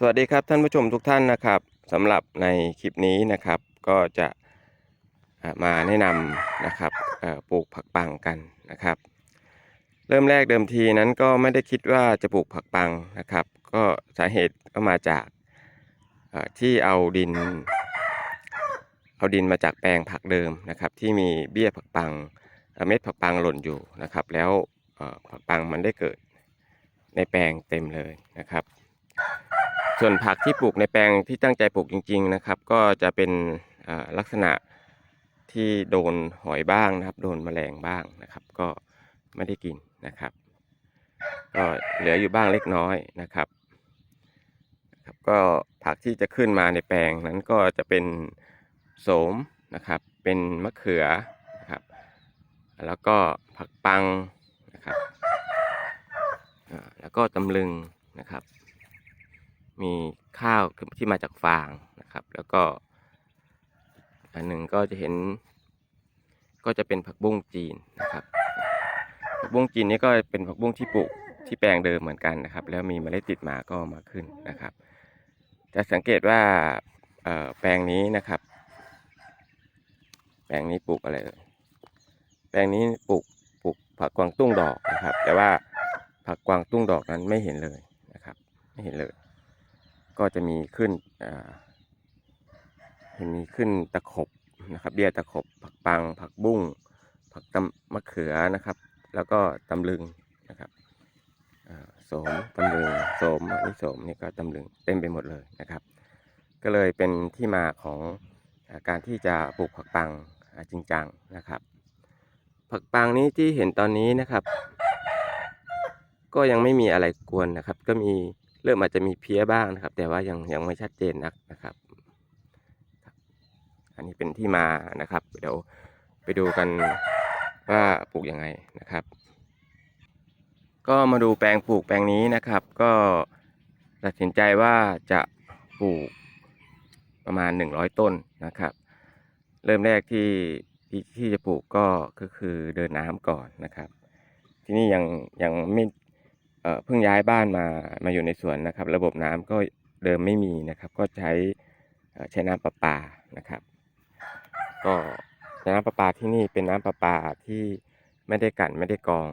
สวัสดีครับท่านผู้ชมทุกท่านนะครับสำหรับในคลิปนี้นะครับก็จะมาแนะนำนะครับปลูกผักปังกันนะครับ เริ่มแรกเดิมทีนั้นก็ไม่ได้คิดว่าจะปลูกผักปังนะครับ ก็สาเหตุก็มาจากที่เอาดิน เอาดินมาจากแปลงผักเดิมนะครับ ที่มีเบี้ยผักปังเม็ดผักปังหล่นอยู่นะครับ แล้วผักปังมันได้เกิดในแปลงเต็มเลยนะครับ ส่วนผักที่ปลูกในแปลงที่ตั้งใจปลูกจริง ๆนะครับ ก็จะเป็นลักษณะที่โดนหอยบ้างนะครับ โดนแมลงบ้างนะครับ ก็ไม่ได้กินนะครับ ก็เหลืออยู่บ้างเล็กน้อยนะครับครับ ก็ผักที่จะขึ้นมาในแปลงนั้นก็จะเป็นโสมนะครับ เป็นมะเขือนะครับ แล้วก็ผักปังนะครับแล้วก็ตำลึงนะครับ มีข้าวที่มาจากฟางนะครับ แล้วก็ อันหนึ่งก็จะเห็น ก็จะเป็นผักบุ้งจีนนะครับ ผักบุ้งจีนนี่ก็เป็นผักบุ้งที่ปลูกที่แปลงเดิมเหมือนกันนะครับ แล้วมีเมล็ดติดมาก็มาขึ้นนะครับ จะสังเกตว่าแปลงนี้นะครับ แปลงนี้ปลูกอะไรเอ่ยแปลงนี้ปลูกปลูกผักกวางตุ้งดอกนะครับ แต่ว่าผักกวางตุ้งดอกนั้นไม่เห็นเลยนะครับ ไม่เห็นเลย ก็จะมีขึ้นอ่าเห็นมีขึ้นตะขบนะครับ เบี้ยตะขบ ผักปัง ผักบุ้ง ผักตำมะเขือนะครับ แล้วก็ตำลึงนะครับโสมตำลึงโสมอันนี้โสมนี่ก็ตำลึงเต็มไปหมดเลยนะครับ ก็เลยเป็นที่มาของอการที่จะปลูกผักปังจริงจังนะครับ ผักปังนี้ที่เห็นตอนนี้นะครับ ก็ยังไม่มีอะไรกวนนะครับ ก็มี เริ่มอาจจะมีเพี้ยบ้างนะครับ แต่ว่ายังยังไม่ชัดเจนนักนะครับ อันนี้เป็นที่มานะครับ เดี๋ยวไปดูกันว่าปลูกยังไงนะครับ ก็มาดูแปลงปลูกแปลงนี้นะครับ ก็ตัดสินใจว่าจะปลูกประมาณ 100 ต้นนะครับ เริ่มแรกที่ที่ที่จะปลูกก็ก็คือเดินน้ำก่อนนะครับ ที่นี่ยังยังไม่ เพิ่งย้ายบ้านมามาอยู่ในสวนนะครับ ระบบน้ำก็เดิมไม่มีนะครับ ก็ใช้ใช้น้ำประปานะครับ ก็น้ำประปาที่นี่เป็นน้ำประปาที่ไม่ได้กันไม่ได้กอง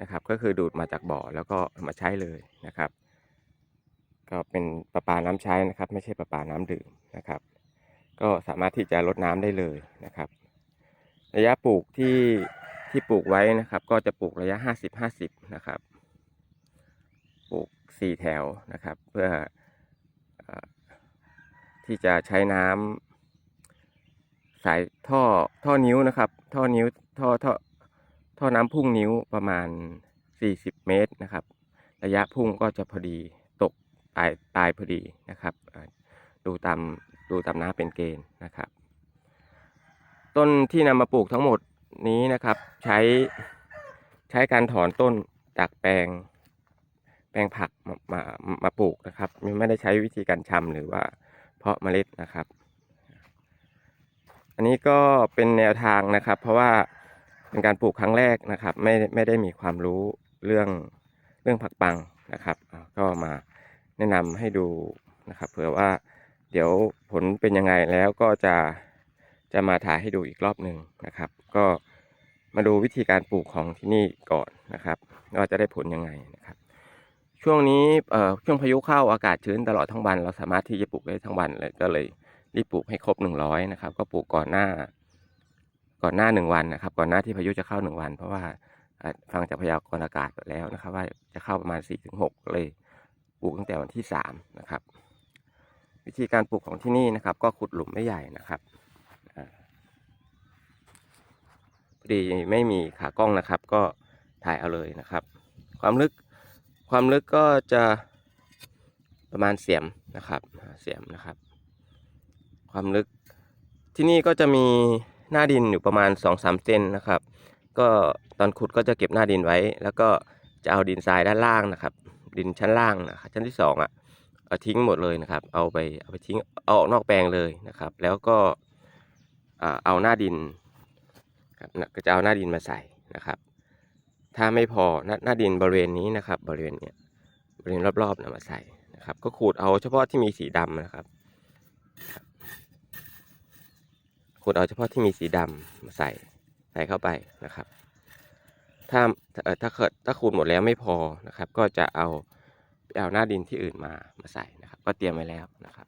นะครับ ก็คือดูดมาจากบ่อแล้วก็มาใช้เลยนะครับ ก็เป็นประปาน้ำใช้นะครับ ไม่ใช่ประปาน้ำดื่มนะครับ ก็สามารถที่จะลดน้ำได้เลยนะครับ ระยะปลูกที่ ที่ปลูกไว้นะครับ ก็จะปลูกระยะห้าสิบห้าสิบนะครับ ปลูกสี่แถวนะครับ เพื่ออที่จะใช้น้ำสายท่อท่อนิ้วนะครับ ท่อนิ้วท่อท่อท่อน้ำพุ่งนิ้วประมาณสี่สิบเมตรนะครับ ระยะพุ่งก็จะพอดีตกปลายปลายพอดีนะครับ ดูตามดูตามน้ำเป็นเกณฑ์นะครับ ต้นที่นำมาปลูกทั้งหมด นี้นะครับ ใช้ใช้การถอนต้นจากแปลง แปลงผักมามามาปลูกนะครับ ไม่ได้ใช้วิธีการชำหรือว่าเพาะเมล็ดนะครับ อันนี้ก็เป็นแนวทางนะครับ เพราะว่าเป็นการปลูกครั้งแรกนะครับ ไม่ไม่ได้มีความรู้เรื่องเรื่องผักปังนะครับ ก็มาแนะนำให้ดูนะครับเผื่อว่าเดี๋ยวผลเป็นยังไงแล้วก็จะ จะมาถ่ายให้ดูอีกรอบหนึ่งนะครับ ก็มาดูวิธีการปลูกของที่นี่ก่อนนะครับว่าจะได้ผลยังไงนะครับ ช่วงนี้เอ่อช่วงพายุเข้าอากาศชื้นตลอดทั้งวัน เราสามารถที่จะปลูกได้ทั้งวันเลยก็เลยรีบปลูกให้ครบหนึ่งร้อยนะครับ ก็ปลูกก่อนหน้า ก่อนหน้าหนึ่งวันนะครับ ก่อนหน้าที่พายุจะเข้าหนึ่งวัน เพราะว่าฟังจากพยากรณ์อากาศแล้วนะครับ ว่าจะเข้าประมาณสี่ถึงหกเลยปลูกตั้งแต่วันที่สามนะครับ วิธีการปลูกของที่นี่นะครับ ก็ขุดหลุมไม่ใหญ่นะครับ 3D ไม่มีขากล้องนะครับ ก็ถ่ายเอาเลยนะครับ ความลึกความลึกก็จะประมาณเสียมนะครับเสียมนะครับ ความลึกที่นี่ก็จะมีหน้าดินอยู่ประมาณ 2-3เซนนะครับ ก็ตอนขุดก็จะเก็บหน้าดินไว้ แล้วก็จะเอาดินทรายด้านล่างนะครับ ดินชั้นล่างนะครับชั้นที่2อะเอาทิ้งหมดเลยนะครับ เอาไปเอาไปทิ้งเอาออกนอกแปลงเลยนะครับ แล้วก็เอาหน้าดิน ครับก็จะเอาหน้าดินมาใส่นะครับ ถ้าไม่พอหน้าหน้าดินบริเวณนี้นะครับ บริเวณเนี้ยบริเวณรอบๆนะมาใส่นะครับ ก็ขูดเอาเฉพาะที่มีสีดำนะครับ ขูดเอาเฉพาะที่มีสีดำมาใส่ใส่เข้าไปนะครับ ถ้าเออถ้าเกิดถ้าขูดหมดแล้วไม่พอนะครับ ก็จะเอาเอาหน้าดินที่อื่นมามาใส่นะครับ ก็เตรียมไว้แล้วนะครับ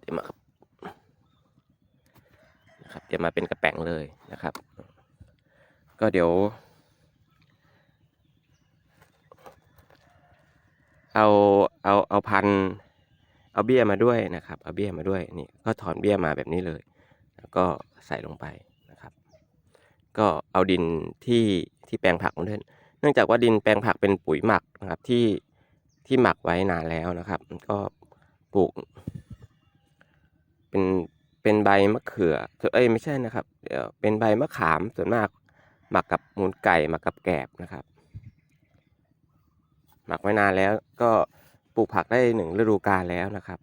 เตรียมมาครับ นะครับเตรียมมาเป็นกระแป้งเลยนะครับ ก็เดี๋ยว เอาเอาเอาพันเอาเบี้ยมาด้วยนะครับ เอาเบี้ยมาด้วยนี่ก็ถอนเบี้ยมาแบบนี้เลย แล้วก็ใส่ลงไปนะครับ ก็เอาดินที่ที่แปลงผักมาด้วยเนื่องจากว่าดินแปลงผักเป็นปุ๋ยหมักนะครับที่ที่หมักไว้นานแล้วนะครับ ก็ปลูก เป็น เป็นใบมะเขือเอ้ยไม่ใช่นะครับเดี๋ยวเป็นใบมะขามส่วนมาก หมักกับมูลไก่หมักกับแกบนะครับ หมักไว้นานแล้วก็ปลูกผักได้หนึ่งฤดูกาลแล้วนะครับ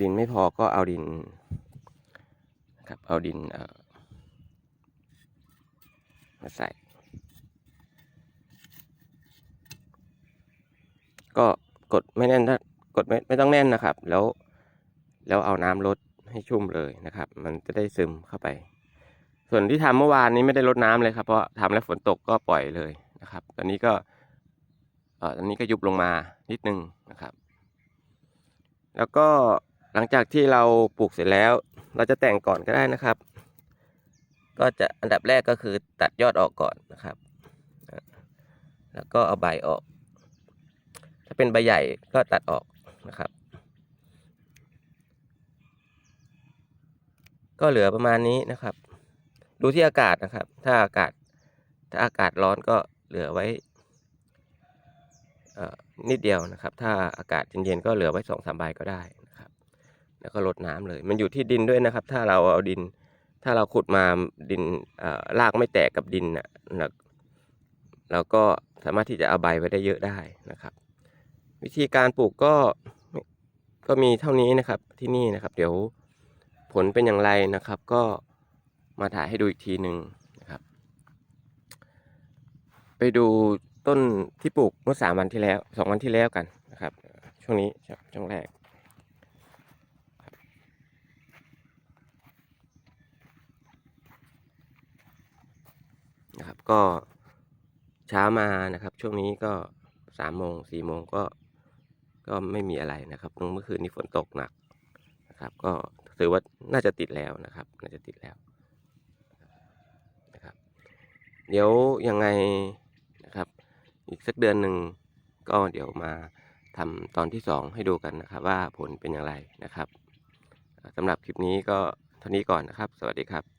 ดินไม่พอก็เอาดินครับเอาดินเออมาใส่ ก็กดไม่แน่นถ้ากดไม่ไม่ต้องแน่นนะครับ แล้ว แล้วเอาน้ำลดให้ชุ่มเลยนะครับ มันจะได้ซึมเข้าไป ส่วนที่ทำเมื่อวานนี้ไม่ได้ลดน้ำเลยครับ เพราะทำแล้วฝนตกก็ปล่อยเลยนะครับ ตอนนี้ก็เอ่อตอนนี้ก็ยุบลงมานิดนึงนะครับ แล้วก็หลังจากที่เราปลูกเสร็จแล้ว เราจะแต่งก่อนก็ได้นะครับ ก็จะอันดับแรกก็คือตัดยอดออกก่อนนะครับ แล้วก็เอาใบออก ถ้าเป็นใบใหญ่ก็ตัดออกนะครับ ก็เหลือประมาณนี้นะครับ ดูที่อากาศนะครับ ถ้าอากาศ ถ้าอากาศร้อนก็เหลือไว่นิดเดียวนะครับ ถ้าอากาศเย็นๆก็เหลือไว้สองสามใบก็ได้นะครับ แล้วก็ลดน้ำเลย มันอยู่ที่ดินด้วยนะครับ ถ้าเราเอาดิน ถ้าเราขุดมาดินรากไม่แตกกับดินนะเราก็สามารถที่จะเอาใบไว้ได้เยอะได้นะครับ วิธีการปลูกก็ก็มีเท่านี้นะครับที่นี่นะครับ เดี๋ยว ผลเป็นอย่างไรนะครับ ก็มาถ่ายให้ดูอีกทีหนึ่งนะครับ ไปดูต้นที่ปลูกเมื่อสามวันที่แล้วสองวันที่แล้วกันนะครับ ช่วงนี้ช่วงแรกนะครับก็เช้ามานะครับ ช่วงนี้ก็สามโมงสี่โมงก็ก็ไม่มีอะไรนะครับเมื่อคืนนี้ฝนตกหนักนะครับ ก็ ถือว่าน่าจะติดแล้วนะครับ น่าจะติดแล้วนะครับ เดี๋ยวยังไงนะครับ อีกสักเดือนหนึ่งก็เดี๋ยวมาทำตอนที่สองให้ดูกันนะครับ ว่าผลเป็นอย่างไรนะครับสำหรับคลิปนี้ก็เท่านี้ก่อนนะครับ สวัสดีครับ